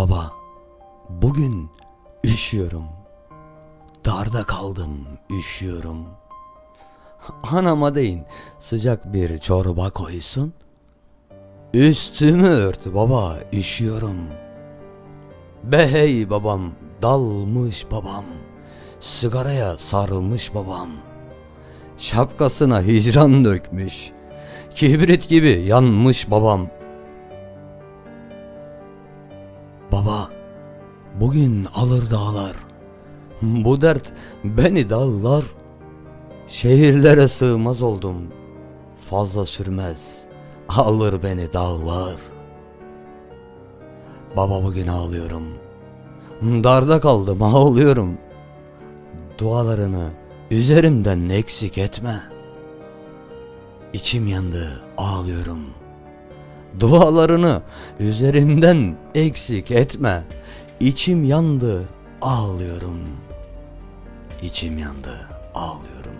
Baba, bugün üşüyorum. Darda kaldım, üşüyorum. Anama deyin sıcak bir çorba koysun. Üstümü ört baba, üşüyorum. Be hey babam, dalmış babam. Sigaraya sarılmış babam. Şapkasına hicran dökmüş. Kibrit gibi yanmış babam. Baba, bugün alır dağlar. Bu dert beni dağlar. Şehirlere sığmaz oldum. Fazla sürmez. Alır beni dağlar. Baba bugün ağlıyorum. Darda kaldım ağlıyorum. Dualarını üzerimden eksik etme. İçim yandı ağlıyorum. Dualarını üzerimden eksik etme. İçim yandı ağlıyorum. İçim yandı ağlıyorum.